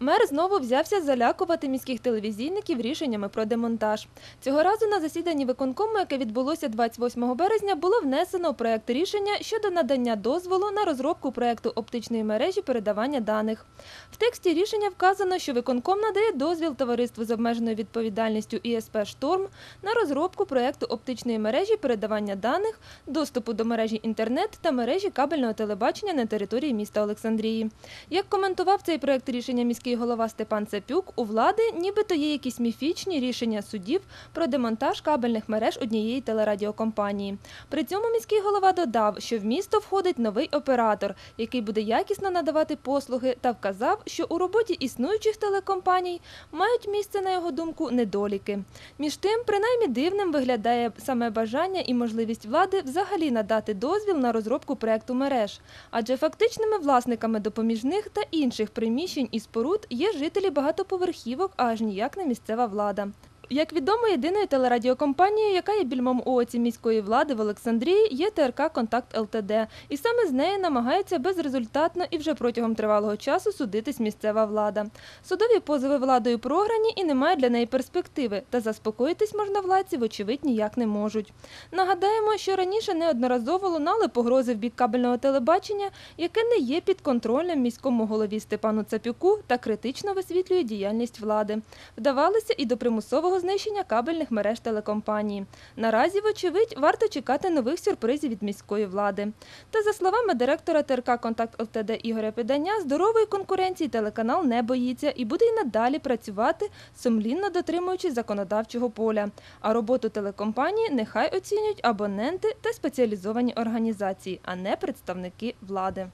Мер знову взявся залякувати міських телевізійників рішеннями про демонтаж. Цього разу на засіданні виконкому, яке відбулося 28 березня, було внесено у проект рішення щодо надання дозволу на розробку проекту оптичної мережі передавання даних. В тексті рішення вказано, що виконком надає дозвіл товариству з обмеженою відповідальністю ІСП «Шторм» на розробку проекту оптичної мережі передавання даних, доступу до мережі інтернет та мережі кабельного телебачення на території міста Олександрії. Як коментував цей проект рішення міський голова Степан Цепюк, у влади нібито є якісь міфічні рішення судів про демонтаж кабельних мереж однієї телерадіокомпанії. При цьому міський голова додав, що в місто входить новий оператор, який буде якісно надавати послуги, та вказав, що у роботі існуючих телекомпаній мають місце, на його думку, недоліки. Між тим, принаймні дивним виглядає саме бажання і можливість влади взагалі надати дозвіл на розробку проекту мереж, адже фактичними власниками допоміжних та інших приміщень і споруд є жителі багатоповерхівок, а аж ніяк не місцева влада. Як відомо, єдиною телерадіокомпанією, яка є більмом оці міської влади в Олександрії, є ТРК Контакт ЛТД, і саме з нею намагається безрезультатно і вже протягом тривалого часу судитись місцева влада. Судові позови владою програні і немає для неї перспективи, та заспокоїтись можновладці, вочевидь, ніяк не можуть. Нагадаємо, що раніше неодноразово лунали погрози в бік кабельного телебачення, яке не є підконтрольним міському голові Степану Цапюку та критично висвітлює діяльність влади. Вдавалися і до примусового знищення кабельних мереж телекомпанії. Наразі, вочевидь, варто чекати нових сюрпризів від міської влади. Та за словами директора ТРК Контакт ЛТД Ігоря Педання, здорової конкуренції телеканал не боїться і буде й надалі працювати, сумлінно дотримуючись законодавчого поля. А роботу телекомпанії нехай оцінюють абоненти та спеціалізовані організації, а не представники влади.